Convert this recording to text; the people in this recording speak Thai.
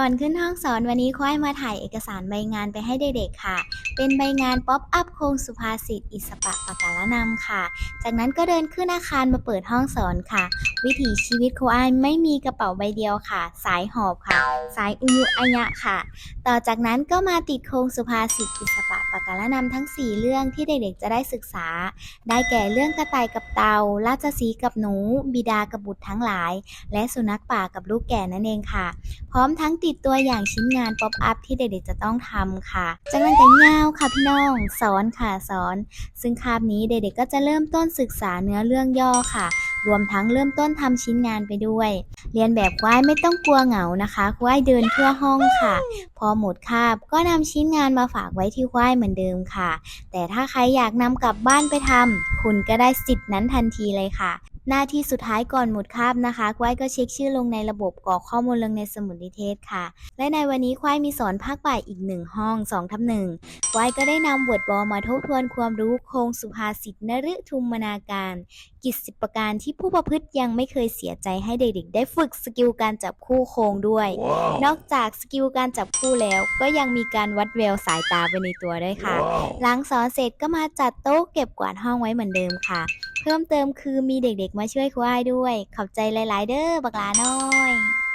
ก่อนขึ้นห้องสอนวันนี้ควายมาถ่ายเอกสารใบงานไปให้เด็กๆค่ะ เป็นใบงานป๊อปอัพโครงสุภาษิตอิสปะปะกาละนำค่ะ จากนั้นก็เดินขึ้นอาคารมาเปิดห้องสอนค่ะ วิถีชีวิตโคอายไม่มีกระเป๋าใบเดียวค่ะ สายหอบค่ะ สายอุยุอัยะค่ะ ต่อจากนั้นก็มาติดโครงสุภาษิตอิสปะ กาละนำทั้ง 4 เรื่องที่เด็กๆจะได้ศึกษา ได้แก่เรื่องกระต่ายกับเต่าราชสีกับหนู บิดากับบุตรทั้งหลาย และสุนัขป่ากับลูกแก่นั่นเองค่ะ พร้อมทั้งติดตัวอย่างชิ้นงานป๊อปอัพที่เด็กๆจะต้องทำค่ะจากนั้นก็ยาค่ะพี่น้องสอนค่ะสอน ซึ่งคาบนี้เด็กๆก็จะเริ่มต้นศึกษาเนื้อเรื่องย่อค่ะ รวมทั้งเริ่มต้นทำชิ้นงานไปด้วย เรียนแบบควายไม่ต้องกลัวเหงานะคะควายเดินทั่วห้องค่ะ พอหมดคาบก็นำชิ้นงานมาฝากไว้ที่ควายเหมือนเดิมค่ะ แต่ถ้าใครอยากนำกลับบ้านไปทำคุณก็ได้สิทธิ์นั้นทันทีเลยค่ะ หน้าที่สุดท้ายก่อนหมดคาบนะคะควายก็เช็คชื่อลงในระบบกรอกข้อมูลลงในสมุดนิเทศค่ะ และในวันนี้ควายมีสอนภาคบ่ายอีกหนึ่งห้อง2ทับหนึ่งควายก็ได้นำบทบอมาทบทวนความรู้โครงสุภาษิตนฤทุมนาการ กิจสิบประการที่ผู้ประพฤติยังไม่เคยเสียใจให้เด็กๆ ได้ฝึกสกิลการจับคู่โครงด้วยนอกจากสกิลการจับคู่แล้วก็ยังมีการวัดแววสายตาไปในตัวด้วยค่ะหลังสอนเสร็จก็มาจัดโต๊ะเก็บกวาดห้องไว้เหมือนเดิมค่ะเพิ่มเติมคือมีเด็กๆมาช่วยควายด้วย ขอบใจหลาย ๆ เด้อบักลาน้อย